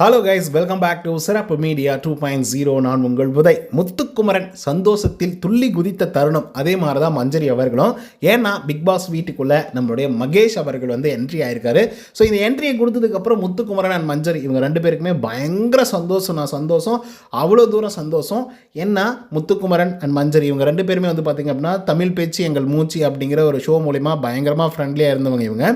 Hello guys welcome back to சிறப்பு media two point zero நான் உங்கள் உதய் முத்துக்குமரன் சந்தோஷத்தில் துள்ளி குதித்த தருணம் அதே மாதிரி தான் மஞ்சரி அவர்களும். ஏன்னா பிக் பாஸ் வீட்டுக்குள்ளே நம்மளுடைய மகேஷ் அவர்கள் வந்து என்ட்ரி ஆயிருக்காரு. ஸோ இந்த என்ட்ரியை கொடுத்ததுக்கப்புறம் முத்துக்குமரன் அண்ட் மஞ்சரி இவங்க ரெண்டு பேருக்குமே பயங்கர சந்தோஷம். நான் சந்தோஷம். அவ்வளோ தூரம் சந்தோஷம். ஏன்னா முத்துக்குமரன் அண்ட் மஞ்சரி இவங்க ரெண்டு பேருமே வந்து பார்த்திங்க அப்படின்னா தமிழ் பேச்சு எங்கள் மூச்சு அப்படிங்கிற ஒரு ஷோ மூலிமா பயங்கரமாக ஃப்ரெண்ட்லியாக இருந்தவங்க இவங்க.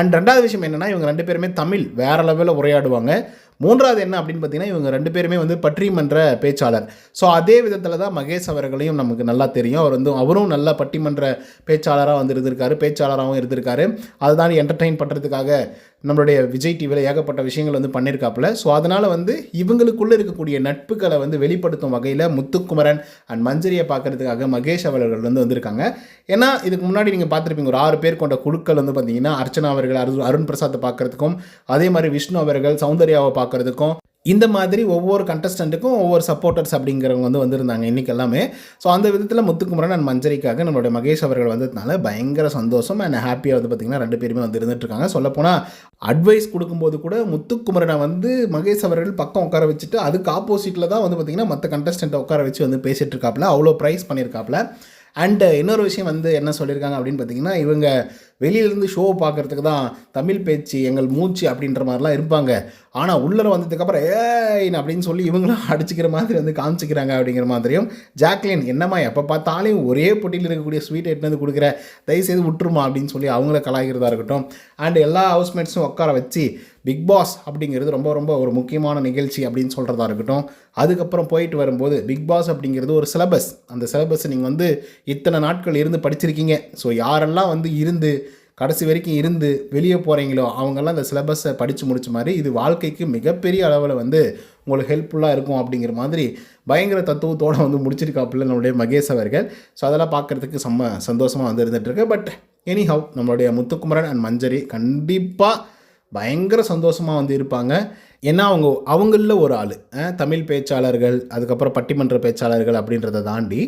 அண்ட் ரெண்டாவது விஷயம் என்னென்னா இவங்க ரெண்டு பேருமே தமிழ் வேறு லெவலில் உரையாடுவாங்க. மூன்றாவது என்ன அப்படின்னு பார்த்தீங்கன்னா இவங்க ரெண்டு பேருமே வந்து பட்டிமன்ற பேச்சாளர். ஸோ அதே விதத்தில் தான் மகேஷ் அவர்களையும் நமக்கு நல்லா தெரியும். அவர் வந்து அவரும் நல்ல பட்டிமன்ற பேச்சாளராக வந்து இருந்திருக்காரு பேச்சாளராகவும் இருந்திருக்காரு. அதுதான் என்டர்டெயின் பண்ணுறதுக்காக நம்மளுடைய விஜய் டிவியில் ஏகப்பட்ட விஷயங்கள் வந்து பண்ணியிருக்காப்புல ஸோ அதனால் வந்து இவங்களுக்குள்ளே இருக்கக்கூடிய நட்புகளை வந்து வெளிப்படுத்தும் வகையில் முத்துக்குமரன் அண்ட் மஞ்சரியை பார்க்கறதுக்காக மகேஷ் அவர்கள் வந்து வந்திருக்காங்க. ஏன்னா இதுக்கு முன்னாடி நீங்கள் பார்த்துருப்பீங்க ஒரு ஆறு பேர் கொண்ட குழுக்கள் வந்து பார்த்தீங்கன்னா அர்ச்சனா அவர்கள் அருண் பிரசாத்தை பார்க்குறதுக்கும் அதே மாதிரி விஷ்ணு அவர்கள் சௌந்தர்யாவை பார்க்கறதுக்கும் இந்த மாதிரி ஒவ்வொரு கண்டஸ்டண்ட்டுக்கும் ஒவ்வொரு சப்போர்ட்டர்ஸ் அப்படிங்கிறவங்க வந்து வந்திருந்தாங்க இன்றைக்கி எல்லாமே ஸோ அந்த விதத்தில் முத்துக்குமரன் அண்ட் மஞ்சரிக்காக நம்மளுடைய மகேஷ் அவர்கள் வந்ததுனால பயங்கர சந்தோஷம் அண்ட் ஹாப்பியாக வந்து பார்த்திங்கன்னா ரெண்டு பேருமே வந்து இருந்துட்டுருக்காங்க. சொல்லப்போனால் அட்வைஸ் கொடுக்கும்போது கூட முத்துக்குமரனை வந்து மகேஷ் அவர்கள் பக்கம் உட்கார வச்சுட்டு அதுக்கு ஆப்போசிட்டில் தான் வந்து பார்த்திங்கன்னா மற்ற கண்டஸ்டண்ட்டை உட்கார வச்சு வந்து பேசிகிட்டு இருக்காப்புல அவ்வளோ ப்ரைஸ் பண்ணியிருக்காப்புல அண்டு uh, இன்னொரு விஷயம் வந்து என்ன சொல்லியிருக்காங்க அப்படின்னு பார்த்தீங்கன்னா இவங்க வெளியிலேருந்து ஷோ பார்க்குறதுக்கு தான் தமிழ் பேச்சு எங்கள் மூச்சு அப்படின்ற மாதிரிலாம் இருப்பாங்க. ஆனால் உள்ளர வந்ததுக்கப்புறம் ஏன் அப்படின்னு சொல்லி இவங்களும் அடிச்சுக்கிற மாதிரி வந்து காமிச்சிக்கிறாங்க அப்படிங்கிற மாதிரியும் ஜாக்லின் என்னம்மா எப்போ பார்த்தாலும் ஒரே பொட்டியில் இருக்கக்கூடிய ஸ்வீட் எட்டுனது வந்து கொடுக்குற? தயவுசெய்து விட்டுருமா? அப்படின்னு சொல்லி அவங்கள கலாய்க்கிறதா இருக்கட்டும். அண்ட் எல்லா ஹவுஸ்மேட்ஸும் உட்கார வச்சு பிக் பாஸ் அப்படிங்கிறது ரொம்ப ரொம்ப ஒரு முக்கியமான நிகழ்ச்சி அப்படின்னு சொல்கிறதா இருக்கட்டும். அதுக்கப்புறம் போயிட்டு வரும்போது பிக் பாஸ் அப்படிங்கிறது ஒரு சிலபஸ் அந்த சிலபஸை நீங்கள் வந்து இத்தனை நாட்கள் இருந்து படிச்சிருக்கீங்க. ஸோ யாரெல்லாம் வந்து இருந்து கடைசி வரைக்கும் இருந்து வெளியே போகிறீங்களோ அவங்கெல்லாம் அந்த சிலபஸை படித்து முடிச்ச மாதிரி இது வாழ்க்கைக்கு மிகப்பெரிய அளவில் வந்து உங்களுக்கு ஹெல்ப்ஃபுல்லாக இருக்கும் அப்படிங்கிற மாதிரி பயங்கர தத்துவத்தோடு வந்து முடிச்சிருக்காப்புல நம்மளுடைய மகேஷ் அவர்கள். ஸோ அதெல்லாம் பார்க்குறதுக்கு செம்ம சந்தோஷமாக வந்து இருந்துகிட்ருக்கு பட் எனி ஹவ் நம்மளுடைய முத்துக்குமரன் அண்ட் மஞ்சரி கண்டிப்பாக பயங்கர சந்தோஷமாக வந்து இருப்பாங்க. ஏன்னா அவங்க அவங்களில் ஒரு ஆள். தமிழ் பேச்சாளர்கள் அதுக்கப்புறம் பட்டிமன்ற பேச்சாளர்கள் அப்படின்றத தாண்டி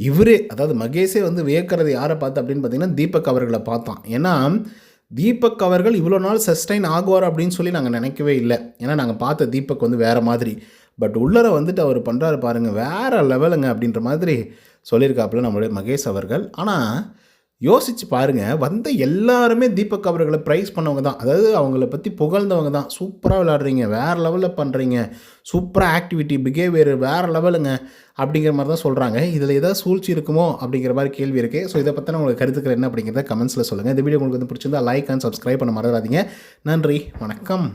இவரே அதாவது மகேஷே வந்து வியக்கிறது யாரை பார்த்து அப்படின்னு பார்த்தீங்கன்னா தீபக் அவர்களை பார்த்தான். ஏன்னா தீபக் அவர்கள் இவ்வளோ நாள் சஸ்டைன் ஆகுவார் அப்படின்னு சொல்லி நாங்கள் நினைக்கவே இல்லை. ஏன்னா நாங்கள் பார்த்த தீபக் வந்து வேறு மாதிரி. பட் உள்ளர வந்துட்டு அவர் பண்ணுறாரு பாருங்கள் வேறு லெவலுங்க அப்படின்ற மாதிரி சொல்லியிருக்காப்புல நம்மளுடைய மகேஷ் அவர்கள். ஆனால் யோசித்து பாருங்கள் வந்த எல்லாருமே தீபக் அவர்களை ப்ரைஸ் பண்ணவங்க தான். அதாவது அவங்கள பற்றி புகழ்ந்தவங்க தான். சூப்பராக விளாடுறீங்க வேறு லெவலில் பண்ணுறீங்க சூப்பராக ஆக்டிவிட்டி பிஹேவியர் வேறு லெவலுங்க அப்படிங்கிற மாதிரி தான் சொல்கிறாங்க இதில் ஏதாவது சூழ்ச்சி இருக்குமோ அப்படிங்கிற மாதிரி கேள்வி இருக்குது ஸோ இதை பற்றின உங்களுக்கு கருத்துக்கள் என்ன அப்படிங்கிறத கமெண்ட்ஸில் சொல்லுங்கள் இந்த வீடியோ உங்களுக்கு வந்து பிடிச்சிருந்தா லைக் அண்ட் சப்ஸ்கிரைப் பண்ண மறந்துடாதீங்க. நன்றி வணக்கம்.